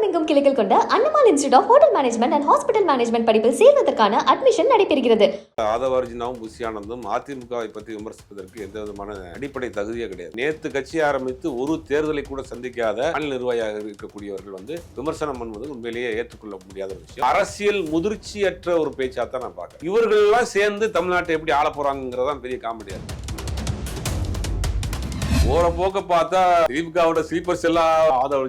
தமிழகம் எங்கும் கிளைகள் கொண்ட Annamal institute of hotel management and hospital management படிப்பில் சேர்வதற்கான அட்மிஷன் நடைபெறுகிறது. ஆதவார்ஜினாவும் புசியானந்தும் அதிமுகவை பற்றி விமர்சிப்பதற்கு எந்த விதமான அடிப்படை தகுதியே கிடையாது. நேத்து கட்சி ஆரம்பித்து ஒரு தேர்தலை கூட சந்திக்காத மாநில நிர்வாகியாக இருக்கக்கூடியவர்கள் வந்து விமர்சனம் பண்ணுவது உண்மையிலேயே ஏற்றுக்கொள்ள முடியாத விஷயம். அரசியல் முதிர்ச்சியற்ற ஒரு பேச்சா தான் நான் பார்க்கறேன். இவர்கள் எல்லாம் சேர்ந்து தமிழ்நாட்டை எப்படி ஆள போறாங்கிறதான் பெரிய காமெடியா இருக்கு. போற போக்க பார்த்தா தீபிகாவோட ஸ்லீப்பர்ஸ் எல்லாம் ஆதரவு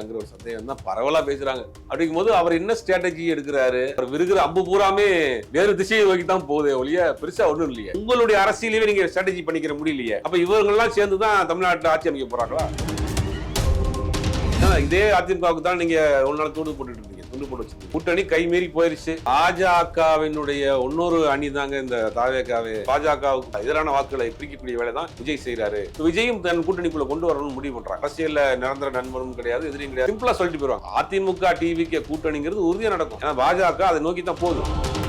அங்கிற ஒரு சந்தேகம் தான். பரவலா பேசுறாங்க. அப்படிங்கும் போது அவர் என்ன ஸ்ட்ராட்டஜி எடுக்கிறாரு? அவர் விருகிற அம்பு பூராமே வேறு திசையை நோக்கி தான் போகுதே ஒழிய பெருசா ஒண்ணும் இல்லையே. உங்களுடைய அரசியலையே நீங்க ஸ்ட்ராட்டஜி பண்ணிக்கிற முடியலையே. அப்ப இவங்கெல்லாம் சேர்ந்து தான் தமிழ்நாட்டில் ஆட்சி அமைக்க போறாங்களா? இதே அதிமுகவுக்கு தான் நீங்க ஒரு நாள் தூண்டு போட்டுட்டு இருந்தீங்க. துண்டு போட்டு வச்சிருக்கீங்க. கூட்டணி கைமீறி போயிருச்சு. பாஜகவினுடைய இன்னொரு அணி தாங்க இந்த தாவேகாவே. பாஜகவுக்கு எதிரான வாக்குகளை பிரிக்கக்கூடிய வேலை தான் விஜய் செய்யறாரு விஜயும் தன் கூட்டணிக்குள்ள கொண்டு வரணும்னு முடிவு பண்றாங்க அரசியல்ல நிரந்தர நண்பனும் கிடையாது எதிரியும் கிடையாது. சிம்பிளா சொல்லிட்டு போயிருவாங்க. அதிமுக டிவிக்கு கூட்டணிங்கிறது உறுதியா நடக்கும். ஏன்னா பாஜக அதை நோக்கி தான் போகுது.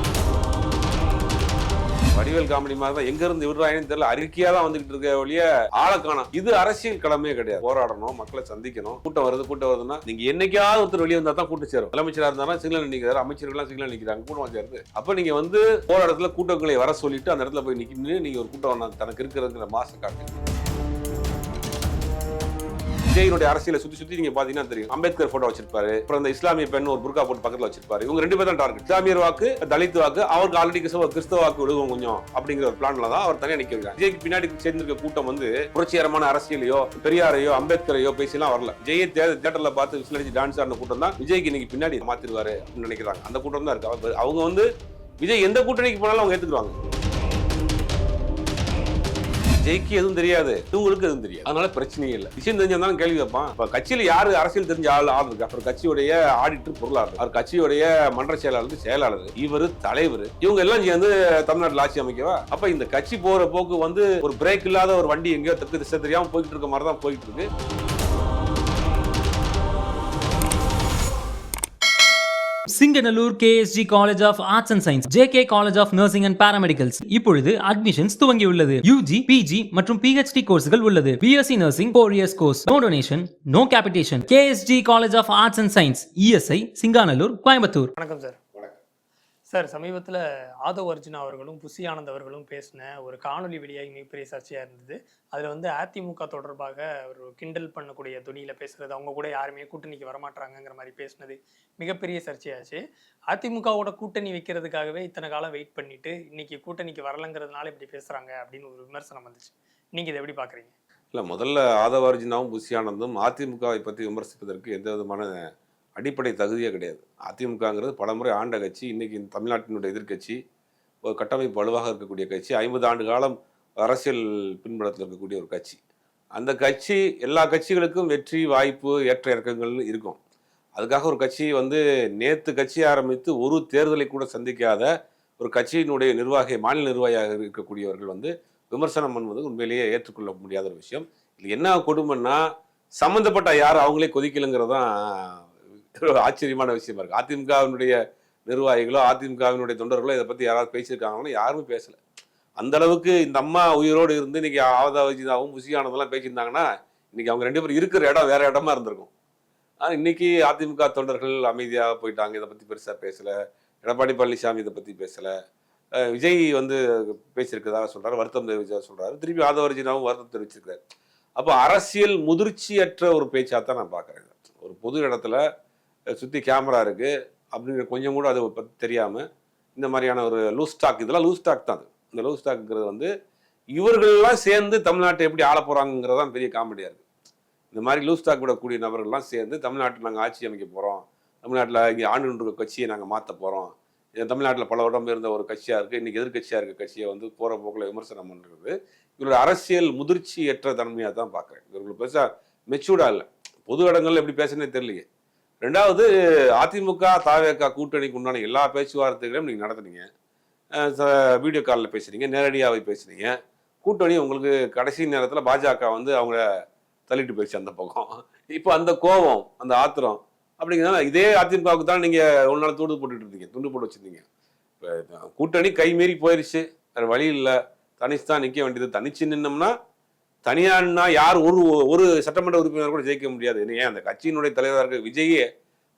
வடிவேல் காமெடி மாதிரி தான் எங்க இருந்து விடுறாங்கன்னு தெரியல. அறிக்கையா தான் வந்துகிட்டு இருக்க ஒழிய ஆளக்கான இது அரசியல் கடமையே கிடையாது. போராடணும் மக்களை சந்திக்கணும். கூட்டம் வருது கூட்டம் வருதுன்னா நீங்க என்னைக்காவது ஒருத்தர் வெளியே வந்தா தான் கூட்டம் சேரும். முதலமைச்சரா இருந்தாலும் சிக்னல் நிக்கிறாரு அமைச்சர்கள்லாம் சிக்னல் நிக்கிறாங்க. கூட்டம் சேருது. அப்ப நீங்க வந்து போராட்டத்துல கூட்டங்களை வர சொல்லிட்டு அந்த இடத்துல போய் நிக்கணும் நீங்க ஒரு கூட்டம் தனக்கு இருக்கிறதுங்கிற மாசம் காட்டுங்க. விஜயனுடைய அரசியலை சுத்தி சுத்தி நீங்க பாத்தீங்கன்னா தெரியும். அம்பேத்கர் போட்டோ வச்சிருப்பாரு. அப்புறம் இந்த இஸ்லாமிய பெண் ஒரு புர்கா போட்டு பக்கத்துல வச்சிருப்பாரு. இவங்க ரெண்டு பேரும் தான் டார்கெட் இஸ்லாமியர் வாக்கு தலித் வாக்கு அவருக்கு ஆல்ரெடி கிறிஸ்தவ கிறிஸ்தவ வாக்கு விடுவோம் கொஞ்சம் அப்படிங்கிற ஒரு பிளான்ல தான் அவர் தனியா நிக்கிறார் விஜய்க்கு பின்னாடி சேர்ந்திருக்க கூட்டம் வந்து புரட்சிகரமான அரசியலையோ பெரியாரையோ அம்பேத்கரையோ பேசிலாம் வரல. விஜயை தேட்டர்ல பார்த்து விசில் அடிச்சு டான்ஸ் ஆடின கூட்டம் தான் விஜய்க்கு இன்னைக்கு பின்னாடி மாத்திருவாரு அப்படின்னு நினைக்கிறாங்க. அந்த கூட்டம் தான் இருக்கு. அவங்க- அவங்க வந்து விஜய் எந்த கூட்டணிக்கு போனாலும் அவங்க ஏத்துக்குவாங்க ஜெய்க்கு எதுவும் தெரியாது. இவங்களுக்கு எதுவும் தெரியாது. அதனால பிரச்சனையே இல்லை. விஷயம் தெரிஞ்சிருந்தாலும் கேள்வி வைப்பான் இப்போ கட்சியில் யாரு அரசியல் தெரிஞ்ச ஆள் ஆள் இருக்கா? அவர் கட்சியுடைய ஆடிட்டர் பொருளாளர். அவர் கட்சியுடைய மன்ற செயலாளர் செயலாளர். இவர் தலைவர். இவங்க எல்லாம் சேர்ந்து தமிழ்நாட்டில் ஆட்சி அமைக்கவா? அப்ப இந்த கட்சி போற போக்கு வந்து ஒரு பிரேக் இல்லாத ஒரு வண்டி எங்கேயோ தெற்கு திசை தெரியாம போயிட்டு இருக்க மாதிரி தான் போயிட்டு இருக்கு. Singanallur KSG college of arts and science J K college of nursing and paramedicals இப்பொழுது அட்மிஷன்ஸ் துவங்கியுள்ளது. யூஜி பிஜி மற்றும் பிஹெச்டி கோர்ஸ்கள் உள்ளது. BSc nursing four years course no donation no capitation KSG college of arts and science ESI Singanallur Coimbatore வணக்கம் sir sir சமீபத்தில் ஆதவ் அர்ஜுனா அவர்களும் புசி ஆனந்த் அவர்களும் பேசின ஒரு காணொலி வெளியாகி மிகப்பெரிய சர்ச்சையாக இருந்தது. அதில் வந்து அதிமுக தொடர்பாக ஒரு கிண்டல் பண்ணக்கூடிய துணியில் பேசுறது அவங்க கூட யாருமே கூட்டணிக்கு வரமாட்டாங்கிற மாதிரி பேசினது மிகப்பெரிய சர்ச்சையாச்சு. அதிமுகவோட கூட்டணி வைக்கிறதுக்காகவே இத்தனை காலம் வெயிட் பண்ணிட்டு இன்னைக்கு கூட்டணிக்கு வரலங்கிறதுனால இப்படி பேசுகிறாங்க அப்படின்னு ஒரு விமர்சனம் வந்துச்சு. நீங்கள் இதை எப்படி பார்க்குறீங்க இல்லை முதல்ல ஆதவார்ஜினாவும் புஷி ஆனந்தும் அதிமுகவை பற்றி விமர்சிப்பதற்கு எந்த விதமான அடிப்படை தகுதியே கிடையாது. அதிமுகங்கிறது பலமுறை ஆண்ட கட்சி இன்னைக்கு தமிழ்நாட்டினுடைய எதிர்க்கட்சி ஒரு கட்டமைப்பு வலுவாக இருக்கக்கூடிய கட்சி ஐம்பது ஆண்டு காலம் அரசியல் பின்புலத்தில் இருக்கக்கூடிய ஒரு கட்சி. அந்த கட்சி எல்லா கட்சிகளுக்கும் வெற்றி வாய்ப்பு ஏற்ற இறக்கங்கள் இருக்கும். அதுக்காக ஒரு கட்சி வந்து நேற்று கட்சி ஆரம்பித்து ஒரு தேர்தலை கூட சந்திக்காத ஒரு கட்சியினுடைய நிர்வாகி மாநில நிர்வாகியாக இருக்கக்கூடியவர்கள் வந்து விமர்சனம் பண்ணுவது உண்மையிலேயே ஏற்றுக்கொள்ள முடியாத ஒரு விஷயம். இது என்ன கொடுமைன்னா சம்மந்தப்பட்ட யார் அவங்களே கொதிக்கலைங்கிறது தான் ஒரு ஆச்சரியமான விஷயமா இருக்கு. அதிமுகவினுடைய நிர்வாகிகளோ அதிமுகவினுடைய தொண்டர்களோ இதை பத்தி யாராவது பேசியிருக்காங்களோ யாருமே பேசல. அந்த அளவுக்கு இந்த அம்மா உயிரோடு இருந்து இன்னைக்கு ஆவதாவஜிதாவும் முசியானதெல்லாம் பேசியிருந்தாங்கன்னா இன்னைக்கு அவங்க ரெண்டு பேரும் இருக்கிற இடம் வேற இடமா இருந்திருக்கும். ஆனா இன்னைக்கு அதிமுக தொண்டர்கள் அமைதியாக போயிட்டாங்க. இதை பத்தி பெருசா பேசல. எடப்பாடி பழனிசாமி இதை பத்தி பேசல. விஜய் வந்து பேசியிருக்கதாக சொல்றாரு. வருத்தம் தெரிவிச்சதாக சொல்றாரு. திருப்பி ஆதவர்ஜினாவும் வருத்தம் தெரிவிச்சிருக்காரு அப்போ அரசியல் முதிர்ச்சியற்ற ஒரு பேச்சாக தான் நான் பார்க்குறேன் ஒரு பொது இடத்துல சுற்றி கேமரா இருக்குது அப்படிங்கிற கொஞ்சம் கூட அதை பற்றி தெரியாமல் இந்த மாதிரியான ஒரு லூஸ் ஸ்டாக் இதெல்லாம் லூஸ் ஸ்டாக் தான் அது. இந்த லூஸ் ஸ்டாக்குங்கிறது வந்து இவர்கள்லாம் சேர்ந்து தமிழ்நாட்டை எப்படி ஆள போகிறாங்கிறது தான் பெரிய காமெடியாக இருக்குது இந்த மாதிரி லூஸ் ஸ்டாக் விடக்கூடிய நபர்கள்லாம் சேர்ந்து தமிழ்நாட்டில் நாங்கள் ஆட்சி அமைக்க போகிறோம் தமிழ்நாட்டில் இங்கே ஆண்டு இருக்க கட்சியை நாங்கள் மாற்ற போகிறோம் தமிழ்நாட்டில் பல வருடம் இருந்த ஒரு கட்சியாக இருக்குது இன்றைக்கி எதிர்கட்சியாக இருக்க கட்சியை வந்து போகிற போக்கில் விமர்சனம் பண்ணுறது இவரோட அரசியல் முதிர்ச்சியற்ற தன்மையாக தான் பார்க்குறேன் இவர்கள் பெருசாக மெச்சூர்டாக இல்லை. பொது இடங்கள்ல எப்படி பேசுனே தெரியலையே. ரெண்டாவது அதிமுக தாவேக கூட்டணிக்கு உண்டான எல்லா பேச்சுவார்த்தைகளையும் நீங்கள் நடத்துனீங்க. வீடியோ காலில் பேசுனீங்க நேரடியாகவே பேசுனீங்க. கூட்டணி உங்களுக்கு கடைசி நேரத்தில் பாஜக வந்து அவங்க தள்ளிட்டு போயிடுச்சு அந்த பக்கம். இப்போ அந்த கோபம் அந்த ஆத்திரம் அப்படிங்கிறதுனால இதே அதிமுகவுக்கு தான் நீங்கள் ஒரு நாள் தூண்டு போட்டுட்டு இருந்தீங்க துண்டு போட்டு வச்சுருந்தீங்க. இப்போ கூட்டணி கைமீறி போயிருச்சு வேறு வழி இல்லை. தனிச்சு தான் நிற்க வேண்டியது. தனிச்சு நின்னோம்னா தனியான்னா யார் ஒரு ஒரு சட்டமன்ற உறுப்பினர் கூட ஜெயிக்க முடியாது. ஏன் அந்த கட்சியினுடைய தலைவராக இருக்க விஜயே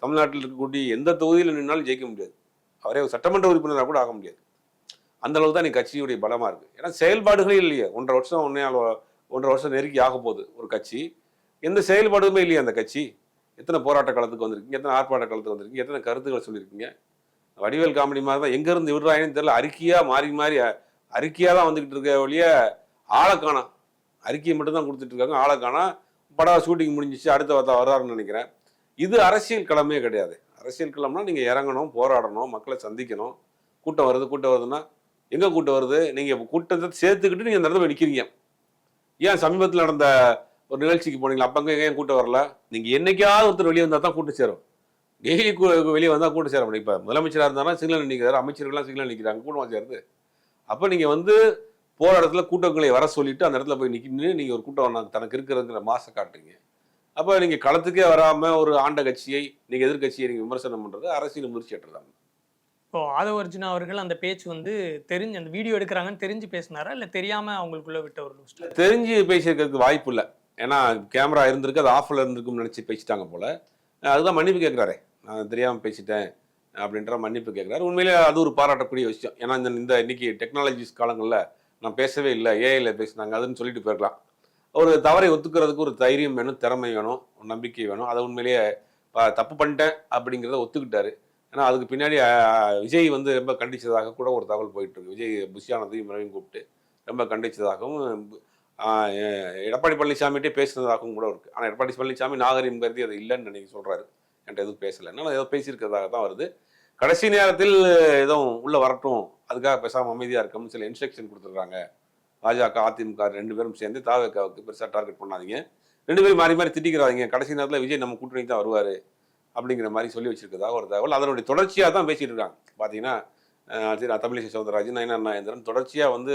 தமிழ்நாட்டில் இருக்கக்கூடிய எந்த தொகுதியில் நின்னாலும் ஜெயிக்க முடியாது. அவரே ஒரு சட்டமன்ற உறுப்பினராக கூட ஆக முடியாது. அந்த அளவுக்கு தான் நீ கட்சியுடைய பலமாக இருக்கு. ஏன்னா செயல்பாடுகளே இல்லையே. ஒன்றரை வருஷம் ஒன்றே ஒன்றரை வருஷம் நெருக்கி ஆக போகுது ஒரு கட்சி. எந்த செயல்பாடுமே இல்லையே அந்த கட்சி. எத்தனை போராட்ட காலத்துக்கு வந்திருக்கீங்க எத்தனை ஆர்ப்பாட்ட காலத்துக்கு வந்திருக்கீங்க எத்தனை கருத்துக்கள் சொல்லியிருக்கீங்க. வடிவேல் காமெடி மாதிரி தான் எங்கேருந்து விடுறாங்கன்னு தெரியல. அறிக்கையாக மாறி மாறி அறிக்கையாக தான் வந்துக்கிட்டு இருக்க ஒழிய ஆளை காணும். அறிக்கையை மட்டும் தான் கொடுத்துட்டு இருக்காங்க. ஆளை காணோம் படம் ஷூட்டிங் முடிஞ்சிச்சு அடுத்த வார்த்தை வர்றாருன்னு நினைக்கிறேன். இது அரசியல் களமே கிடையாது. அரசியல் கிளம்புனா நீங்கள் இறங்கணும் போராடணும் மக்களை சந்திக்கணும். கூட்டம் வருது கூட்டம் வருதுன்னா எங்கே கூட்டம் வருது? நீங்க கூட்டத்தை சேர்த்துக்கிட்டு நீங்கள் அந்த இடத்துல நிற்கிறீங்க ஏன் சமீபத்தில் நடந்த ஒரு நிகழ்ச்சிக்கு போனீங்களா? அப்போ அங்க ஏன் கூட்டம் வரல? நீங்கள் என்னைக்காவது ஒருத்தர் வெளியே வந்தால் தான் கூட்டம் சேரும். டெய்லி வெளியே வந்தால் கூட்டம் சேர முடியும். இப்போ முதலமைச்சராக இருந்தாலும் சிக்னல் நிற்கிறாரு அமைச்சர்கள்லாம் சிக்னல் நிற்கிறாங்க கூட்டமாக சேருது அப்போ நீங்கள் வந்து போற இடத்துல கூட்டங்களை வர சொல்லிட்டு அந்த இடத்துல போய் நிக்கின்னு நீங்க ஒரு கூட்டம் நான் தனக்கு இருக்கிறதுங்கிற மாச காட்டுறீங்க. அப்ப நீங்க களத்துக்கே வராம ஒரு ஆண்ட கட்சியை நீங்க எதிர்க்கட்சியை நீங்க விமர்சனம் பண்றது அரசியல் முயற்சி ஏற்றுறாங்க இப்போ ஆதவ அர்ஜுனா அவர்கள் அந்த பேச்சு வந்து தெரிஞ்சு அந்த வீடியோ எடுக்கிறாங்கன்னு தெரிஞ்சு பேசினாரா? இல்ல தெரியாம அவங்களுக்குள்ள விட்ட ஒரு தெரிஞ்சு பேசியிருக்கிறதுக்கு வாய்ப்பு இல்லை. ஏன்னா கேமரா இருந்திருக்கு அது ஆஃப்ல இருந்திருக்கும்னு நினச்சி பேசிட்டாங்க போல. அதுதான் மன்னிப்பு கேட்குறாரு நான் தெரியாமல் பேசிட்டேன் அப்படின்ற மன்னிப்பு கேட்குறாரு உண்மையிலே அது ஒரு பாராட்டக்கூடிய விஷயம். ஏன்னா இந்த இந்த இன்னைக்கு டெக்னாலஜிஸ் காலங்களில் நான் பேசவே இல்லை ஏஐயில் பேசினாங்க அதுன்னு சொல்லிட்டு போயிருக்கலாம் ஒரு தவறை ஒத்துக்கிறதுக்கு ஒரு தைரியம் வேணும் திறமை வேணும் ஒரு நம்பிக்கை வேணும். அதை உண்மையிலேயே தப்பு பண்ணிட்டேன் அப்படிங்கிறத ஒத்துக்கிட்டாரு. ஏன்னா அதுக்கு பின்னாடி விஜய் வந்து ரொம்ப கண்டிச்சதாக கூட ஒரு தகவல் போயிட்டு இருக்கு விஜய் புஷியானதையும் மனைவியும் கூப்பிட்டு ரொம்ப கண்டிச்சதாகவும் எடப்பாடி பழனிசாமிகிட்டே பேசுனதாகவும் கூட இருக்கு. ஆனால் எடப்பாடி பழனிசாமி நாகரிகம் கருதி அது இல்லைன்னு நினைக்க சொல்றாரு. என்கிட்ட எதுவும் பேசலை. என்னால் ஏதோ பேசியிருக்கிறதாக தான் வருது. கடைசி நேரத்தில் எதுவும் உள்ள வரட்டும். அதுக்காக பேசாமல் அமைதியாக இருக்கணும்னு சில இன்ஸ்ட்ரக்ஷன் கொடுத்துருக்காங்க பாஜக அதிமுக ரெண்டு பேரும் சேர்ந்து தாவக்காவுக்கு பெருசாக டார்கெட் பண்ணாதீங்க. ரெண்டு பேரும் மாறி மாறி திட்டிக்கிறாதீங்க. கடைசி நேரத்தில் விஜய் நம்ம கூட்டணிக்கு தான் வருவார் அப்படிங்கிற மாதிரி சொல்லி வச்சிருக்கதாக ஒரு தகவல். அதனுடைய தொடர்ச்சியாக தான் பேசிட்டு இருக்காங்க. பார்த்தீங்கன்னா அஹ், தமிழிசை சவுந்தரராஜன் நயனா நாயந்திரன் தொடர்ச்சியாக வந்து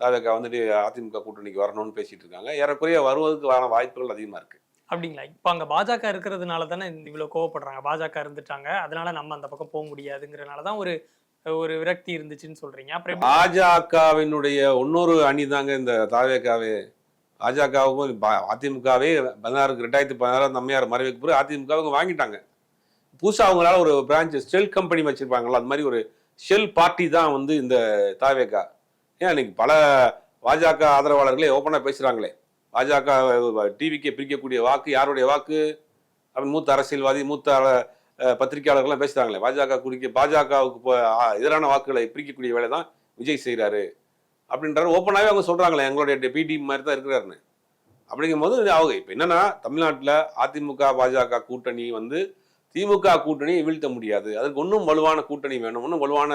தாவக்கா வந்துட்டு அதிமுக கூட்டணிக்கு வரணும்னு பேசிட்டு இருக்காங்க. ஏறக்குறைய வருவதற்கு வர வாய்ப்புகள் அதிகமாக இருக்குது அப்படிங்களா? இப்போ அங்கே பாஜக இருக்கிறதுனால தானே இந்த கோவப்படுறாங்க. பாஜக இருந்துட்டாங்க. அதனால நம்ம அந்த பக்கம் போக முடியாதுங்கிறனால தான் ஒரு ஒரு விரக்தி இருந்துச்சுன்னு சொல்றீங்க. அப்புறம் பாஜகவினுடைய இன்னொரு அணி தாங்க இந்த தாவேக்காவே. பாஜகவுக்கும் பா- அதிமுகவே பதினாறுக்கு ரெண்டாயிரத்தி பதினாறாம் அம்மையார் மறைவுக்கு பிறகு அதிமுகவுக்கு வாங்கிட்டாங்க. புதுசாக அவங்களால ஒரு பிரான்ச் ஷெல் கம்பெனி வச்சிருப்பாங்களா அது மாதிரி ஒரு ஷெல் பார்ட்டி தான் வந்து இந்த தாவேக்கா. ஏன் இன்னைக்கு பல பாஜக ஆதரவாளர்களே ஓப்பனாக பேசுகிறாங்களே பாஜக டிவிக்கே பிரிக்கக்கூடிய வாக்கு யாருடைய வாக்கு? அப்படின்னு மூத்த அரசியல்வாதி மூத்த பத்திரிகையாளர்கள்லாம் பேசுகிறாங்களே பாஜக குறிக்க பாஜகவுக்கு எதிரான வாக்குகளை பிரிக்கக்கூடிய வேலை தான் விஜய் செய்கிறாரு அப்படின்றாரு. ஓப்பனாகவே அவங்க சொல்கிறாங்களே எங்களுடைய பிடி மாதிரி தான் இருக்கிறாருன்னு. அப்படிங்கும்போது அவங்க இப்போ என்னன்னா தமிழ்நாட்டில் அதிமுக பாஜக கூட்டணி வந்து திமுக கூட்டணியை வீழ்த்த முடியாது. அதுக்கு ஒன்றும் வலுவான கூட்டணி வேணும் ஒன்றும் வலுவான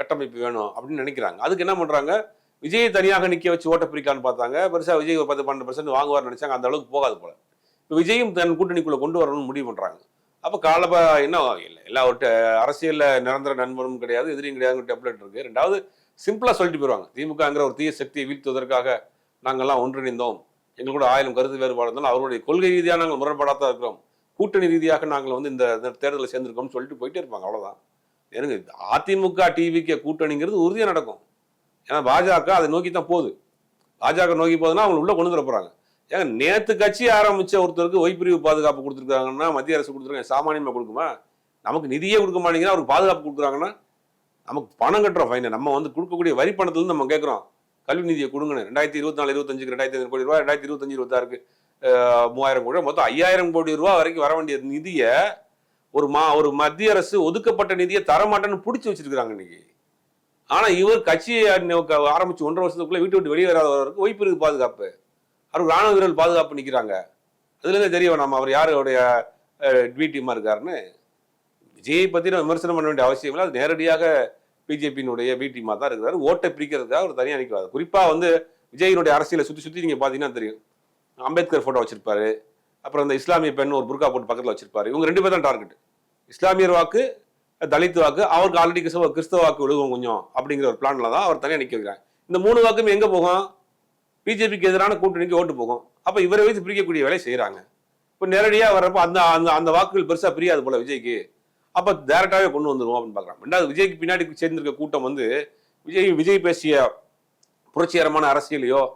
கட்டமைப்பு வேணும் அப்படின்னு நினைக்கிறாங்க. அதுக்கு என்ன பண்ணுறாங்க விஜயை தனியாக நிக்க வச்சு ஓட்ட பிரிக்கான்னு பார்த்தாங்க. பெருசா விஜய் ஒரு பத்து பன்னெண்டு பர்சன்ட் வாங்குவார்னு நினைச்சாங்க. அந்த அளவுக்கு போகாது போல. இப்போ விஜயும் தன் கூட்டணிக்குள்ள கொண்டு வரணும்னு முடிவு பண்றாங்க. அப்போ காலப்ப என்ன? இல்லை எல்லா ஒரு ட- அரசியல்ல நிரந்தர நண்பனும் கிடையாது எதிரியும் கிடையாது டெப்லெட் இருக்கு. ரெண்டாவது சிம்பிளா சொல்லிட்டு போயிடுவாங்க திமுகங்கிற ஒரு தீய சக்தியை வீழ்த்துவதற்காக நாங்கள்லாம் ஒன்றிணைந்தோம். எங்களோட கூட ஆயிரம் கருத்து வேறுபாடு இருந்தாலும் அவருடைய கொள்கை ரீதியாக நாங்கள் முரண்பாடாக தான் இருக்கிறோம். கூட்டணி ரீதியாக நாங்கள் வந்து இந்த தேர்தலில் சேர்ந்திருக்கோம்னு சொல்லிட்டு போயிட்டே இருப்பாங்க. அவ்வளோதான் எனக்கு அதிமுக டிவிக்கு கூட்டணிங்கிறது உறுதியாக நடக்கும். ஏன்னா பாஜக அதை நோக்கி தான் போகுது. பாஜக நோக்கி போகுதுன்னா அவங்க உள்ள கொண்டு வர போகிறாங்க ஏங்க நேற்று கட்சி ஆரம்பிச்ச ஒருத்தருக்கு ஒய்பிரிவு பாதுகாப்பு கொடுத்துருக்காங்கன்னா மத்திய அரசு கொடுத்துருக்காங்க சாமானியமா கொடுக்குமா? நமக்கு நிதியே கொடுக்க மாட்டேங்கிறா அவருக்கு பாதுகாப்பு கொடுக்குறாங்கன்னா நமக்கு பணம் கட்டுறோம் ஃபைனை நம்ம வந்து கொடுக்கக்கூடிய வரி பணத்துல இருந்து நம்ம கேட்குறோம் கல்வி நிதியை கொடுங்கன்னு. ரெண்டாயிரத்தி இருபத்தி நாலு இருபத்தஞ்சுக்கு ரெண்டாயிரத்தி ஐநூறு கோடி ரூபா ரெண்டாயிரத்தி இருபத்தஞ்சு இருபத்தாறுக்கு மூவாயிரம் கோடி மொத்தம் ஐயாயிரம் கோடி ரூபா வரைக்கும் வர வேண்டிய நிதியை ஒரு மா ஒரு மத்திய அரசு ஒதுக்கப்பட்ட நிதியை தரமாட்டேன்னு பிடிச்சி வச்சிருக்கிறாங்க இன்னைக்கு. ஆனால் இவர் கட்சியை ஆரம்பித்து ஒன்றரை வருஷத்துக்குள்ளே வீட்டு விட்டு வெளியே வராதவருக்கு வைப்பிற்கு பாதுகாப்பு. அவர் ராணுவ வீரர்கள் பாதுகாப்பு நிற்கிறாங்க அதுலேருந்து தெரியும் நம்ம அவர் யாருடைய ட்வீட் டீமா இருக்காருன்னு. விஜயை பற்றி நம்ம விமர்சனம் பண்ண வேண்டிய அவசியம் இல்லை. அது நேரடியாக பிஜேபியினுடைய பி டீமாக தான் இருக்கிறாரு. ஓட்டை பிரிக்கிறதுக்காக ஒரு தனியாக நிற்கிறார் குறிப்பாக வந்து விஜயினுடைய அரசியலை சுற்றி சுற்றி நீங்கள் பார்த்தீங்கன்னா தெரியும். அம்பேத்கர் ஃபோட்டோ வச்சிருப்பாரு. அப்புறம் இந்த இஸ்லாமிய பெண் ஒரு புர்கா போட்டு பக்கத்தில் வச்சிருப்பாரு. இவங்க ரெண்டு பேர் தான் டார்கெட் இஸ்லாமியர் வாக்கு தலித் வாக்கு அவருக்கு ஆல்ரெடி கிறிஸ்தவ கிறிஸ்தவ வாக்கு விழுகும் கொஞ்சம் அப்படிங்கிற ஒரு பிளான்ல தான் அவர் தனியாக நிற்க வைக்கிறாங்க. இந்த மூணு வாக்குமே எங்கே போகும்? பிஜேபிக்கு எதிரான கூட்டணிக்கு ஓட்டு போகும். அப்போ இவரை வைத்து பிரிக்கக்கூடிய வேலையை செய்கிறாங்க இப்போ நேரடியாக வர்றப்போ அந்த அந்த அந்த வாக்குகள் பெருசாக பிரியாது போல விஜய்க்கு. அப்போ டேரக்டாவே கொண்டு வந்துருவோம் அப்படின்னு பார்க்குறாங்க. ரெண்டாவது விஜய்க்கு பின்னாடி சேர்ந்திருக்க கூட்டம் வந்து விஜய் விஜய் பேசிய புரட்சிகரமான அரசியலையோ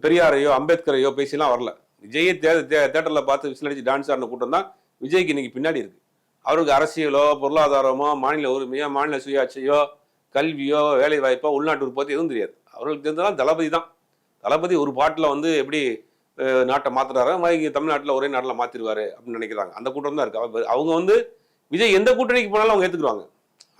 பெரியாரையோ அம்பேத்கரையோ பேசிலாம் வரல. விஜயை தே தே- பார்த்து விசில் அடிச்சு டான்ஸ் ஆடின கூட்டம் தான் விஜய்க்கு இன்னைக்கு பின்னாடி இருக்கு. அவருக்கு அரசியலோ பொருளாதாரமோ மாநில உரிமையோ மாநில சுயாட்சியோ கல்வியோ வேலை வாய்ப்போ உள்நாட்டு உற்பத்தி எதுவும் தெரியாது. அவர்களுக்கு தெரிஞ்சாலும் தளபதி தான். தளபதி ஒரு பாட்டில் வந்து எப்படி நாட்டை மாற்றுறாரு மாதிரி தமிழ்நாட்டில் ஒரே நாட்டில் மாற்றிடுவார் அப்படின்னு நினைக்கிறாங்க. அந்த கூட்டம் தான் இருக்கு. அவங்க வந்து விஜய் எந்த கூட்டணிக்கு போனாலும் அவங்க ஏற்றுக்குவாங்க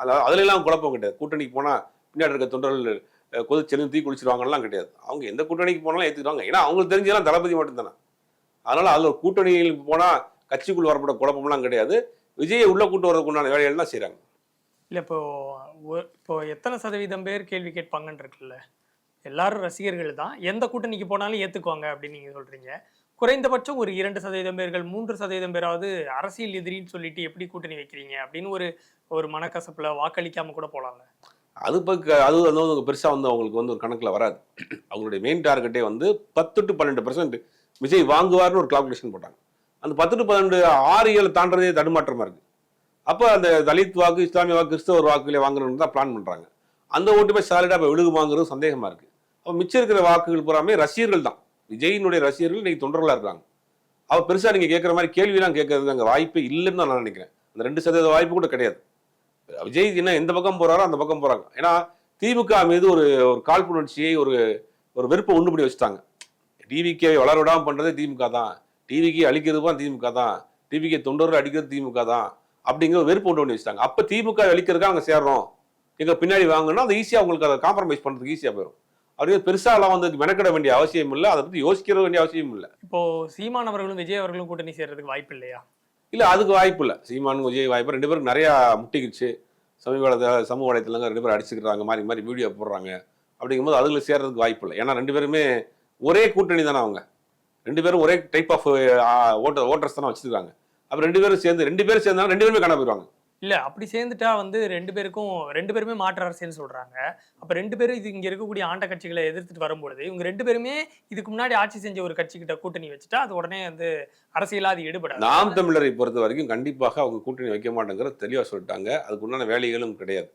அதாவது அதுலலாம் குழப்பம் கிடையாது. கூட்டணிக்கு போனால் பின்னாடி இருக்க தொண்டர்கள் கொது கொதிச்செழுந்து தீ குளிச்சிருவாங்கலாம் கிடையாது. அவங்க எந்த கூட்டணிக்கு போனாலும் ஏற்றுக்குவாங்க ஏன்னா அவங்களுக்கு தெரிஞ்சதெல்லாம் தளபதி மட்டும்தானே. அதனால் அதில் ஒரு கூட்டணியில் போனால் கட்சிக்குள் வரப்பட குழப்பம்லாம் கிடையாது. விஜயை உள்ள கூட்டு வரதுக்கு உண்டான வேலைகள் தான் செய்றாங்க. இல்ல இப்போ இப்போ எத்தனை சதவீதம் பேர் கேள்வி கேட்பாங்கன்னு இருக்குல்ல. எல்லாரும் ரசிகர்கள் தான். எந்த கூட்டணிக்கு போனாலும் ஏத்துக்குவாங்க அப்படின்னு நீங்க சொல்றீங்க. குறைந்தபட்சம் ஒரு இரண்டு சதவீதம் பேர்கள் மூன்று சதவீதம் பேராவது அரசியல் எதிரின்னு சொல்லிட்டு எப்படி கூட்டணி வைக்கிறீங்க அப்படின்னு ஒரு ஒரு மனக்கசப்புல வாக்களிக்காம கூட போலாம்ல. அது பக்க அது வந்து பெருசா வந்து அவங்களுக்கு வந்து ஒரு கணக்குல வராது. அவங்களுடைய மெயின் டார்கெட்டே வந்து பத்து டு பன்னெண்டு பர்சன்ட் விஜய் வாங்குவார்னு ஒரு கால்குலேஷன் போட்டாங்க. அந்த பத்து டு பன்னெண்டு ஆறு ஏழு தாண்டதே தடுமாற்றமாக இருக்குது அப்போ அந்த தலித் வாக்கு இஸ்லாமிய வாக்கு கிறிஸ்தவர் வாக்குகளை வாங்கணும்னு தான் பிளான் பண்ணுறாங்க அந்த ஓட்டு போய் சாலிடாக இப்போ விழுகுமாங்கிறது சந்தேகமாக இருக்குது அப்போ மிச்சம் இருக்கிற வாக்குகள் பூராமே ரசிகர்கள் தான். விஜயினுடைய ரசிகர்கள் இன்றைக்கி தொண்டர்களாக இருக்காங்க. அவள் பெருசாக நீங்கள் கேட்குற மாதிரி கேள்வியெல்லாம் கேட்கறது அங்கே வாய்ப்பே இல்லைன்னு தான் நான் நினைக்கிறேன். அந்த ரெண்டு சதவீத வாய்ப்பு கூட கிடையாது. விஜய் என்ன எந்த பக்கம் போகிறாரோ அந்த பக்கம் போகிறாங்க ஏன்னா திமுக மீது ஒரு ஒரு காழ்ப்புணர்ச்சியை ஒரு ஒரு வெறுப்பை உண்டு பண்ணி வச்சுட்டாங்க. டிவிக்கே வளர விடாமல் பண்ணுறதே திமுக தான். டிவிக்கு அழிக்கிறதுதான் திமுக தான் டிவிக்கு தொண்டர்கள் அடிக்கிறது திமுக தான். அப்படிங்கிற வெறுப்பு உண்டு பண்ணி வச்சுட்டாங்க. அப்ப திமுக அழிக்கிறதுக்கு அங்க சேர்றோம். எங்க பின்னாடி வாங்கினா அது ஈஸியா உங்களுக்கு அதை காம்ப்ரமைஸ் பண்றதுக்கு ஈஸியா போயிடும் அப்படியே பெருசா எல்லாம் வந்து மெனக்கிட வேண்டிய அவசியம் இல்லை. அதை பத்தி யோசிக்கிற வேண்டிய அவசியம் இல்லை. இப்போ சீமான் அவர்களும் விஜய் அவர்களும் கூட்டணி சேர்றதுக்கு வாய்ப்பு இல்லையா? இல்ல அதுக்கு வாய்ப்பு இல்லை. சீமான் விஜய் வாய்ப்பு. ரெண்டு பேருக்கு நிறைய முட்டிக்கிச்சு. சமீப சமூக வலைத்தளங்க ரெண்டு பேரும் அடிச்சுக்கிறாங்க. மாதிரி மாதிரி வீடியோ போடுறாங்க. அப்படிங்கும்போது அதுல சேர்றதுக்கு வாய்ப்பு இல்லை. ஏன்னா ரெண்டு பேருமே ஒரே கூட்டணி தானே அவங்க. ரெண்டு பேரும் ஒரே டைப் ஆஃப் ஓட்டர் ஓட்டர்ஸ் தானே வச்சிருக்காங்க. அப்ப ரெண்டு பேரும் சேர்ந்து ரெண்டு பேரும் சேர்ந்தாலும் ரெண்டு பேருமே காண போயிடுவாங்க இல்ல அப்படி சேர்ந்துட்டா வந்து ரெண்டு பேருக்கும் ரெண்டு பேருமே மாற்று அரசியல் சொல்றாங்க. அப்ப ரெண்டு பேரும் இது இங்க இருக்கக்கூடிய ஆண்ட கட்சிகளை எதிர்த்துட்டு வரும்பொழுது இவங்க ரெண்டு பேருமே இதுக்கு முன்னாடி ஆட்சி செஞ்ச ஒரு கட்சி கிட்ட கூட்டணி வச்சுட்டா அது உடனே வந்து அரசியலா அது ஈடுபடாது. நாம் தமிழரை பொறுத்த வரைக்கும் கண்டிப்பாக அவங்க கூட்டணி வைக்க மாட்டேங்கிற தெளிவாக சொல்லிட்டாங்க. அதுக்கு உண்டான வேலைகளும் கிடையாது.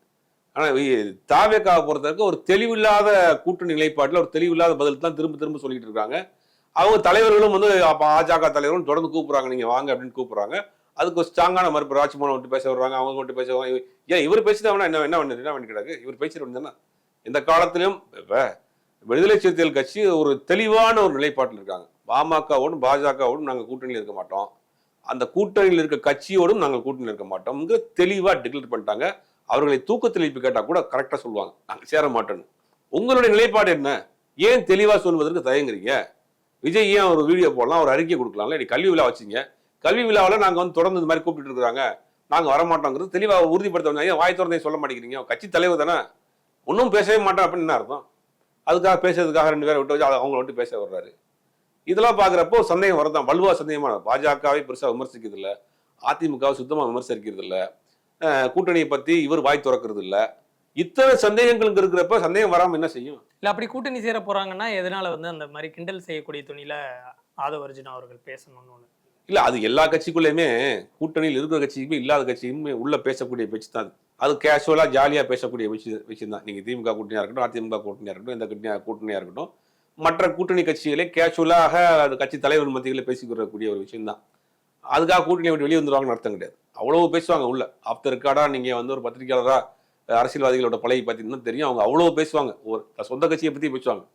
ஆனால் தாவேக்காவை பொறுத்த வரைக்கும் ஒரு தெளிவில்லாத கூட்டணி நிலைப்பாட்டில் ஒரு தெளிவில்லாத பதில் தான் திரும்ப திரும்ப சொல்லிட்டு இருக்காங்க. அவங்க தலைவர்களும் வந்து பாஜக தலைவரும் தொடர்ந்து கூப்பிடுறாங்க. நீங்க வாங்க அப்படின்னு கூப்பிடுறாங்க. அதுக்கு ஒரு ஸ்ட்ராங்கான மறுப்பு ராஜ்மோகன் விட்டு பேச வருவாங்க அவங்க விட்டு பேச வருவாங்க ஏன் இவர் பேசிட்டு என்ன என்ன பண்ணு என்ன பண்ணி கிடக்கு இவர் பேசிட்டு வந்தானே இந்த காலத்திலும் விடுதலை சிறுத்தைகள் கட்சி ஒரு தெளிவான ஒரு நிலைப்பாட்டில் இருக்காங்க. பாமகவோடும் பாஜகவோடும் நாங்கள் கூட்டணியில் இருக்க மாட்டோம். அந்த கூட்டணியில் இருக்க கட்சியோடும் நாங்கள் கூட்டணியில் இருக்க மாட்டோம்ங்கிற தெளிவாக டிக்ளேர் பண்ணிட்டாங்க. அவர்களை தூக்கத்தில் எழுப்பி கேட்டால் கூட கரெக்டாக சொல்லுவாங்க. நாங்கள் சேர மாட்டோன்னு உங்களுடைய நிலைப்பாடு என்ன? ஏன் தெளிவாக சொல்வதற்கு தயங்குறீங்க? விஜய் ஏன் ஒரு வீடியோ போடலாம்? ஒரு அறிக்கை கொடுக்கலாம்ல? நீ கல்வி விழா வச்சீங்க. கல்வி விழாவில் நாங்கள் வந்து தொடர்ந்து இந்த மாதிரி கூப்பிட்டு இருக்கிறாங்க. நாங்கள் வரமாட்டோங்கிறது தெளிவாக உறுதிப்படுத்த வந்தாங்க. ஏன் வாய் திறந்தே சொல்ல மாட்டேங்கிறீங்க? கட்சி தலைவர் தானே. ஒன்றும் பேசவே மாட்டேன் அப்படின்னு என்ன அர்த்தம்? அதுக்காக பேசுறதுக்காக ரெண்டு பேரை விட்டு வச்சு அவங்கள விட்டு பேச வர்றாரு. இதெல்லாம் பார்க்குறப்போ சந்தேகம் வரதான். வலுவா சந்தேகமான பாஜகவை பெருசாக விமர்சிக்கிறது இல்லை அதிமுகவை சுத்தமாக விமர்சிக்கிறது இல்லை கூட்டணியை பற்றி இவர் வாய் திறக்கிறது இல்லை இத்தனை சந்தேகங்கள் இருக்கிறப்ப சந்தேகம் வராமல் என்ன செய்யும்? இல்ல அப்படி கூட்டணி சேர போறாங்கன்னா எதனால வந்து அந்த மாதிரி கிண்டல் செய்யக்கூடிய துணியில ஆதவ அர்ஜுனா அவர்கள் பேசணும்னு ஒண்ணு? இல்ல அது எல்லா கட்சிக்குள்ளேயுமே கூட்டணியில் இருக்கிற கட்சிக்குமே இல்லாத கட்சியுமே உள்ள பேசக்கூடிய பேச்சு தான் அது. அது கேஷுவலா ஜாலியா பேசக்கூடிய விஷயம் விஷயம் தான். நீங்க திமுக கூட்டணியா இருக்கட்டும் அதிமுக கூட்டணியா இருக்கட்டும் எந்த கூட்டணியா கூட்டணியா இருக்கட்டும் மற்ற கூட்டணி கட்சிகளே கேஷுவலாக அது கட்சி தலைவர் மத்தியில் பேசிக்கிறக்கூடிய ஒரு விஷயம் தான். அதுக்காக கூட்டணி விட்டு வெளியே வந்துருவாங்கன்னு அர்த்தம் கிடையாது. அவ்வளவு பேசுவாங்க உள்ள. ஆஃப்டர் ரெக்கார்டா நீங்க வந்து ஒரு பத்திரிகையாளரா அஹ், அரசியல்வாதிகளோட பழைய பார்த்தீங்கன்னா தெரியும். அவங்க அவ்வளவு பேசுவாங்க. ஒரு சொந்த கட்சியை பத்தி பேசுவாங்க.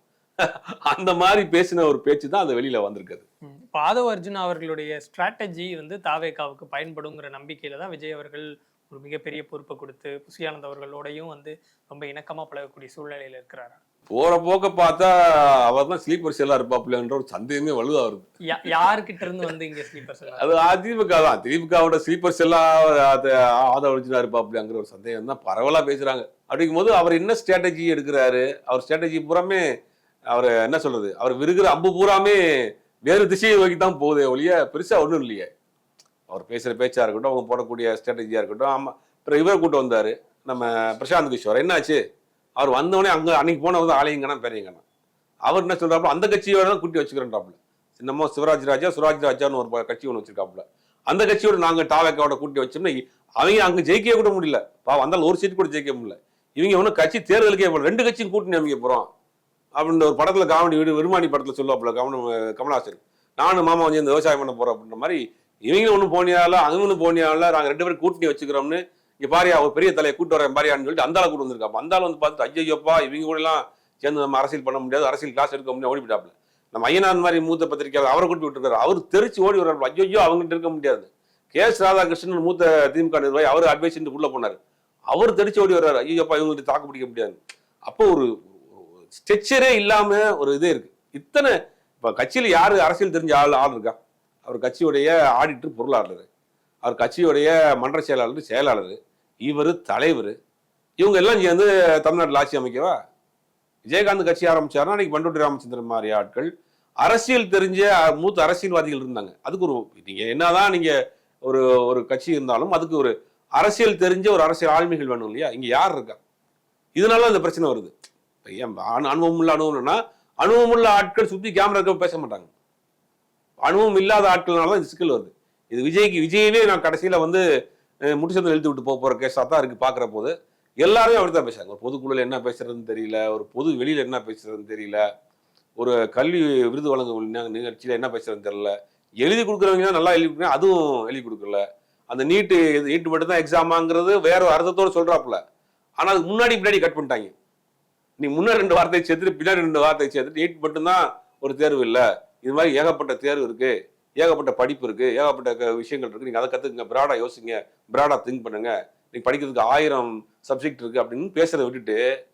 அந்த மாதிரி பேசின ஒரு பேச்சு தான் அது வெளியில வந்திருக்குது. ம். ஆதவ அவர்களுடைய ஸ்ட்ராட்டஜி வந்து தாவேகாவுக்கு பயன்படுங்கிற நம்பிக்கையில தான் விஜய் அவர்கள் ஒரு மிகப்பெரிய பொறுப்பை கொடுத்து புசியானந்த் அவர்களோடையும் வந்து ரொம்ப இணக்கமா பழகக்கூடிய சூழ்நிலையில இருக்கிறாரா? போற போக்க பார்த்தா அவர் தான் ஸ்லீப்பர் செல்லா இருப்பாப்லன்ற ஒரு சந்தேகமே வலுவா வருது. யாருக்கிட்ட இருந்து வந்து இங்க ஸ்லீப்பர்ஸ் அது அதிமுக தான். திமுகவோட ஸ்லீப்பர் செல்லா ஆதரவு இருப்பாப்லங்கிற ஒரு சந்தேகம் தான். பரவலா பேசுறாங்க. அப்படிங்கும் போது அவர் என்ன ஸ்ட்ராட்டஜி எடுக்கிறாரு? அவர் ஸ்ட்ராட்டஜி பூராமே அவர் என்ன சொல்றது? அவர் விருகிற அம்பு பூராமே வேறு திசையை நோக்கி தான் போகுதே ஒழிய பெருசா ஒன்றும் இல்லையே. அவர் பேசுற பேச்சா இருக்கட்டும் அவங்க போடக்கூடிய ஸ்ட்ராட்டஜியா இருக்கட்டும் ஆமா. அப்புறம் இவரை கூட்டு வந்தாரு. நம்ம பிரசாந்த் கிஷோர். என்னாச்சு? அவர் வந்தவொடனே அங்கே அன்னைக்கு போனவர் ஆலயங்கண்ணா பெரியங்கண்ணா அவர் என்ன சொல்கிறாப்புல அந்த கட்சியோட தான் கூட்டி வச்சுக்கிறேன்றாப்புல சின்னமோ சிவராஜ் ராஜா சுராஜ் ராஜான்னு ஒரு கட்சி ஒன்று வச்சிருக்காப்புல. அந்த கட்சியோட நாங்கள் டாவேக்காவோட கூட்டி வச்சோம்னா அவங்க அங்கே ஜெயிக்கவே கூட முடியல. பா வந்தாலும் ஒரு சீட் கூட ஜெயிக்க முடியல. இவங்க ஒன்றும் கட்சி தேர்தலுக்கே போகல. ரெண்டு கட்சியும் கூட்டணி அமைக்க போகிறோம் அப்படின்ற ஒரு படத்தில் காமெடி வீடு விருமானி படத்தில் சொல்லுவாப்புல கவனம் கமலஹாசன். நானும் மாமா வந்து இந்த விவசாயம் பண்ண போகிறோம் அப்படின்ற மாதிரி இவங்களும் ஒன்றும் போனியால அவங்களும் போனியால நாங்கள் ரெண்டு பேரும் கூட்டணி வச்சுக்கிறோம்னு இங்கே பாரியா ஒரு பெரிய தலையை கூட்டு வரேன் பாரியான்னு சொல்லிட்டு அந்த ஆளை கூட்டு வந்திருக்காப்ப அந்த ஆள் வந்து பார்த்து ஐயோப்பா இவங்க கூடலாம் சேர்ந்து நம்ம அரசியல் பண்ண முடியாது அரசியல் கிளாஸ் எடுக்க முடியாது ஓடி நம்ம ஐயனான் மாதிரி மூத்த பத்திரிகையாளர் அவரை கூட்டி விட்டுருக்காரு. அவர் தெரிச்சு ஓடி வர்றாரு ஐயோ அவங்ககிட்ட இருக்க முடியாது. கே எஸ் ராதாகிருஷ்ணன் மூத்த திமுக நிர்வாகி அவர் அட்வைஸ் உள்ள போனார். அவர் தெரிச்சு ஓடி வர்றாரு. ஐயோப்பா இவங்களுக்கு தாக்கு பிடிக்க முடியாது. அப்போ ஒரு ஸ்ட்ரெச்சரே இல்லாம ஒரு இதே இருக்கு. இத்தனை இப்ப கட்சியில் யாரு அரசியல் தெரிஞ்ச ஆள் ஆள் இருக்கா? அவர் கட்சியுடைய ஆடிட்டர் பொருளாளர். அவர் கட்சியுடைய மன்ற செயலாளர் செயலாளர் இவர் தலைவர் இவங்க எல்லாம் சேர்ந்து தமிழ்நாட்டில் ஆட்சி அமைக்கவா? விஜயகாந்த் கட்சி ஆரம்பிச்சாருன்னா அன்னைக்கு பண்டூட்டி ராமச்சந்திரன் மாதிரி ஆட்கள் அரசியல் தெரிஞ்ச மூத்த அரசியல்வாதிகள் இருந்தாங்க. அதுக்கு ஒரு நீங்கள் என்னதான் நீங்கள் ஒரு ஒரு கட்சி இருந்தாலும் அதுக்கு ஒரு அரசியல் தெரிஞ்ச ஒரு அரசியல் ஆளுமைகள் வேணும் இல்லையா? இங்கே யார் இருக்கா? இதனால இந்த பிரச்சனை வருது. இப்ப ஏன் அனு- அனுபவம் உள்ள அனுபவம்னா அனுபவம் உள்ள ஆட்கள் சுற்றி கேமரா இருக்க பேச மாட்டாங்க. அனுபவம் இல்லாத ஆட்கள்னால தான் இந்த சிக்கல் வருது. இது விஜய்க்கு விஜயவே நான் கடைசியில் வந்து அஹ், எழுத்து விட்டு போக போகிற கேஸாக தான் இருக்குது பார்க்குற போது எல்லாருமே அப்படித்தான் பேசுறாங்க. ஒரு பொதுக்குழுவில் என்ன பேசுறதுன்னு தெரியல ஒரு பொது வெளியில் என்ன பேசுறதுன்னு தெரியல ஒரு கல்வி விருது வழங்க நிகழ்ச்சியில் என்ன பேசுறதுன்னு தெரியல. எழுதி கொடுக்குறவங்க நல்லா எழுதி கொடுக்குறேன் அதுவும் எழுதி கொடுக்கல. அந்த நீட்டு நீட்டு மட்டும் தான் எக்ஸாமாங்கிறது வேற ஒரு அர்த்தத்தோடு சொல்கிறாப்புல ஆனால் அதுக்கு முன்னாடி பின்னாடி கட் பண்ணிட்டாங்க. நீ முன்னாடி ரெண்டு வார்த்தையை சேர்த்துட்டு பின்னாடி ரெண்டு வார்த்தையை சேர்த்துட்டு நீட் மட்டும்தான் ஒரு தேர்வு இல்லை. இது மாதிரி ஏகப்பட்ட தேர்வு இருக்குது ஏகப்பட்ட படிப்பு இருக்கு ஏகப்பட்ட க- விஷயங்கள் இருக்கு. நீங்க அதை கத்துக்குங்க. பிராடா யோசிங்க. பிராடா திங்க் பண்ணுங்க. நீங்க படிக்கிறதுக்கு ஆயிரம் சப்ஜெக்ட் இருக்கு அப்படின்னு பேசுறதை விட்டுட்டு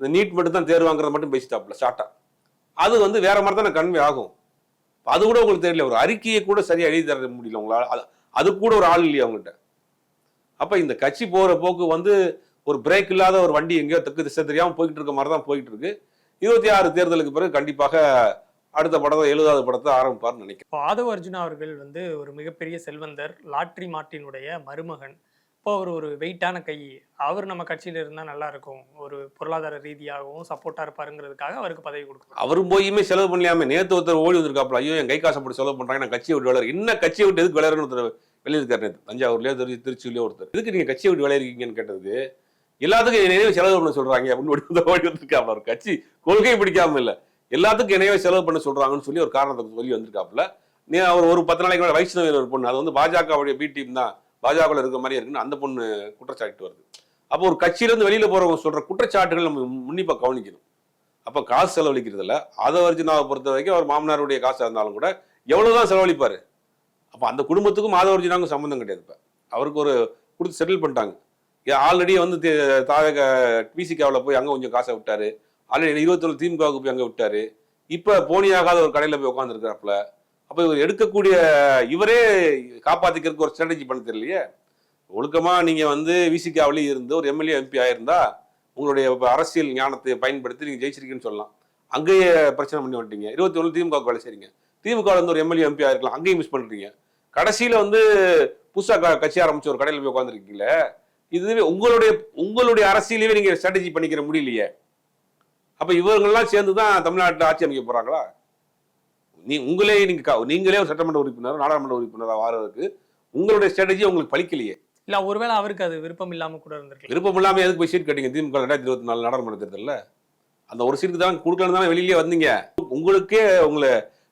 இந்த நீட் மட்டும் தான் தேர்வாங்கிறத மட்டும் பேசிட்டாப்ல ஷார்ட்டா அது வந்து வேற மாதிரி தான் கன்வே ஆகும். அது கூட உங்களுக்கு தெரியல. ஒரு அறிக்கையை கூட சரியா எழுதி தர முடியல உங்களால். அது- அது கூட ஒரு ஆள் இல்லையா அவங்ககிட்ட அப்ப இந்த கட்சி போற போக்கு வந்து ஒரு பிரேக் இல்லாத ஒரு வண்டி எங்கேயோ தெற்கு திசை தெரியாம போய்கிட்டு இருக்க மாதிரி தான் போயிட்டு இருக்கு. இருபத்தி ஆறு தேர்தலுக்கு பிறகு கண்டிப்பாக அடுத்த படத்தை எழுதாத படத்தை ஆரம்பிப்பார்னு நினைக்கிறேன். இப்போ ஆதவ அர்ஜுனா அவர்கள் வந்து ஒரு மிகப்பெரிய செல்வந்தர் லாட்ரி மார்ட்டினுடைய மருமகன். இப்போ அவர் ஒரு வெயிட்டான கை. அவர் நம்ம கட்சியில இருந்தா நல்லா இருக்கும். ஒரு பொருளாதார ரீதியாகவும் சப்போர்ட்டா இருப்பாருங்கிறதுக்காக அவருக்கு பதவி கொடுக்குறோம் அவரும் போயுமே செலவு பண்ணலாமே நேத்து ஒருத்தர் ஓடி வந்திருக்காப்ல ஐயோ என் கை காசை போட்டு செலவு பண்றாங்க. நான் கட்சியை விட்டு விளையாடு என்ன கட்சியை விட்டு எதுக்கு விளையாடுன்னு ஒருத்தர் வெளியிருக்காரு நேத்து. தஞ்சாவூர்லயோ திரு திருச்சியிலயோ ஒருத்தர். எதுக்கு நீங்க கட்சியை விட்டு விளையாடுறீங்கன்னு கேட்டதுக்கு எல்லாத்துக்கும் என்னையவே செலவு பண்ண சொல்றாங்க அப்படின்னு ஓடி வந்து ஓடி வந்திருக்காப்ல ஒரு கட்சி கொள்கை பிடிக்காம இல்ல. எல்லாத்துக்கும் இணையவே செலவு பண்ண சொல்றாங்கன்னு சொல்லி ஒரு காரணத்தை சொல்லி வந்திருக்காப்புல. நீ அவர் ஒரு பத்து நாளைக்கு முன்னாடி வைஷ்ணவி ஒரு பொண்ணு அது வந்து பாஜகவுடைய பி டீம் தான். பாஜகவில் இருக்க மாதிரி இருக்குன்னு அந்த பொண்ணு குற்றச்சாட்டு வருது. அப்போ ஒரு கட்சியிலேருந்து வெளியில் போகிறவங்க சொல்கிற குற்றச்சாட்டுகள் நம்ம உன்னிப்பா கவனிக்கணும். அப்போ காசு செலவழிக்கிறதில்ல இல்ல. ஆதவர்ஜுனாவை பொறுத்த வரைக்கும் அவர் மாமனாருடைய காசாக இருந்தாலும் கூட எவ்வளவுதான் செலவழிப்பார்? அப்போ அந்த குடும்பத்துக்கும் ஆதவர்ஜுனாவுக்கும் சம்மந்தம் கிடையாது இப்போ. அவருக்கு ஒரு கொடுத்து செட்டில் பண்ணிட்டாங்க. ஆல்ரெடி வந்து தாயக தாவக பிசிகாவில் போய் அங்கே கொஞ்சம் காசை விட்டாரு. ஆல்ரெடி இருபத்தொழு திமுகவுக்கு போய் அங்கே விட்டாரு. இப்போ போனியாகாத ஒரு கடையில் போய் உட்காந்துருக்கிறாப்புல அப்போ இவர் எடுக்கக்கூடிய இவரே காப்பாற்றிக்கிறதுக்கு ஒரு ஸ்ட்ராட்டஜி பண்ண தெரியலையே. ஒழுக்கமாக நீங்கள் வந்து விசிகாவிலே இருந்து ஒரு எம்எல்ஏ எம்பி ஆயிருந்தா உங்களுடைய அரசியல் ஞானத்தை பயன்படுத்தி நீங்கள் ஜெயிச்சிருக்கீங்கன்னு சொல்லலாம். அங்கேயே பிரச்சனை பண்ணி வந்துட்டீங்க. இருபத்தி ஒன்று திமுக வேலை செய்றீங்க. திமுக வந்து ஒரு எம்எல்ஏ எம்பி ஆயிருக்கலாம். அங்கேயும் மிஸ் பண்ணுறீங்க கடைசியில் வந்து புதுசாக க- கட்சி ஆரம்பிச்சு ஒரு கடையில் போய் உட்காந்துருக்கீங்களே இதுவே உங்களுடைய உங்களுடைய அரசியலையே நீங்கள் ஸ்ட்ராட்டஜி பண்ணிக்கிற முடியலையே. அப்ப இவங்கெல்லாம் சேர்ந்து தான் தமிழ்நாட்டில் ஆட்சி அமைக்க போறாங்களா? நீ உங்களே நீங்க க- நீங்களே ஒரு சட்டமன்ற உறுப்பினர் நாடாளுமன்ற உறுப்பினராக வாரதுக்கு உங்களுடைய ஸ்ட்ராட்டஜி உங்களுக்கு பலிக்கலையே. இல்ல ஒருவேளை அவருக்கு அது விருப்பம் இல்லாம கூட இருந்திருக்கலாம். விருப்பம் இல்லாம எதுக்கு போய் சீட் கட்டிங்க? திமுக ரெண்டாயிரத்தி இருபத்தி நாலு நாடாளுமன்ற தேர்தலில். அந்த ஒரு சீட்டுக்கு தான் கொடுக்கணும் தானே வெளியிலே வந்தீங்க. உங்களுக்கே உங்களை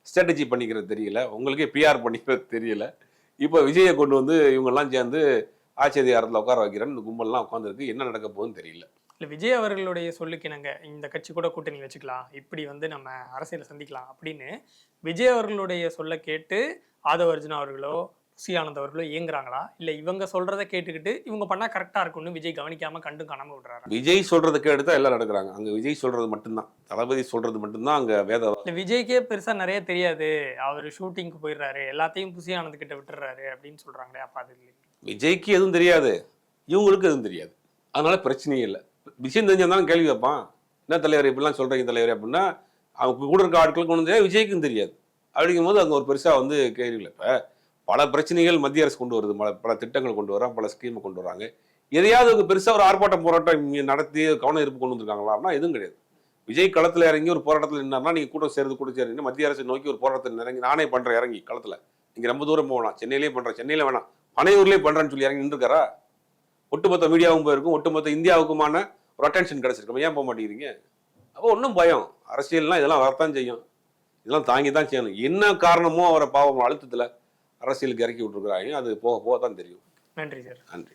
ஸ்ட்ராட்டஜி பண்ணிக்கிறது தெரியல. உங்களுக்கே பிஆர் பண்ணிக்கிறது தெரியல. இப்போ விஜயை கொண்டு வந்து இவங்கெல்லாம் சேர்ந்து ஆட்சி அதிகாரத்தில் உட்கார வைக்கிறேன்னு கும்பல்லாம் உட்காந்துருக்கு என்ன நடக்க போகுதுன்னு தெரியல. இல்ல விஜய் அவர்களுடைய சொல்லுக்கு இணங்க இந்த கட்சி கூட கூட்டணி வச்சுக்கலாம் இப்படி வந்து நம்ம அரசியலை சந்திக்கலாம் அப்படின்னு விஜய் அவர்களுடைய சொல்ல கேட்டு ஆதவ அர்ஜுனா அவர்களோ சி. ஆனந்த் அவர்களோ இயங்குறாங்களா இல்ல இவங்க சொல்றதை கேட்டுக்கிட்டு இவங்க பண்ணா கரெக்டா இருக்கும்னு விஜய் கவனிக்காம கண்டும் காணாம விடுறாரு? விஜய் சொல்றதை கேட்டு தான் எல்லாம் நடக்கிறாங்க. அங்க விஜய் சொல்றது மட்டும்தான். தளபதி சொல்றது மட்டும்தான் அங்க வேத இல்ல விஜய்க்கே பெருசா நிறைய தெரியாது. அவர் ஷூட்டிங்க்கு போயிடுறாரு. எல்லாத்தையும் புசி ஆனந்த் கிட்ட விட்டுறாரு அப்படின்னு சொல்றாங்களே அப்ப அது இல்லை விஜய்க்கு எதுவும் தெரியாது. இவங்களுக்கு எதுவும் தெரியாது. அதனால பிரச்சனையே இல்லை. விஷயம் தெரிஞ்சிருந்தாலும் கேள்வி வைப்பான் என்ன தலைவர் இப்படிலாம் சொல்கிறீங்க தலைவர் அப்படின்னா அவங்க கூட இருக்க ஆட்களுக்கு ஒன்றும் தெரியாது விஜய்க்கும் தெரியாது. அப்படிங்கும் போது அங்கே ஒரு பெருசாக வந்து கேள்வி இல்லை இப்போ பல பிரச்சனைகள் மத்திய அரசு கொண்டு வருது. பல பல திட்டங்கள் கொண்டு வராங்க பல ஸ்கீமை கொண்டு வராங்க எதையாவது அவங்க பெருசாக ஒரு ஆர்ப்பாட்டம் போராட்டம் இங்கே நடத்தி கவனம் இருப்பு கொண்டு வந்திருக்காங்களா அப்படின்னா எதுவும் கிடையாது. விஜய் களத்தில் இறங்கி ஒரு போராட்டத்தில் நின்னார்னா நீங்கள் கூட்டம் சேர்ந்து கூட சேர்ந்து மத்திய அரசை நோக்கி ஒரு போராட்டத்தில் இறங்கி நானே பண்ணுறேன் இறங்கி களத்தில். நீங்கள் ரொம்ப தூரம் போகலாம். சென்னையிலேயே பண்ணுறேன் சென்னையில் வேணாம். பனையூர்லேயே பண்ணுறேன்னு சொல்லி இறங்கி நின்றுக்காரா ஒட்டுமொத்த மீடியாவும் போயிருக்கும் ஒட்டுமொத்த இந்தியாவுக்குமான ஒரு அட்டென்ஷன் கிடைச்சிருக்கும் ஏன் போக மாட்டேங்கிறீங்க? அப்போ ஒன்றும் பயம். அரசியல்னா இதெல்லாம் வரத்தான் செய்யும். இதெல்லாம் தாங்கி தான் செய்யணும். என்ன காரணமோ அவரை பாவம் அழுத்தத்துல அரசியலுக்கு இறக்கி விட்டுருக்குறாங்க. அது போக போக தான் தெரியும். நன்றி சார். நன்றி.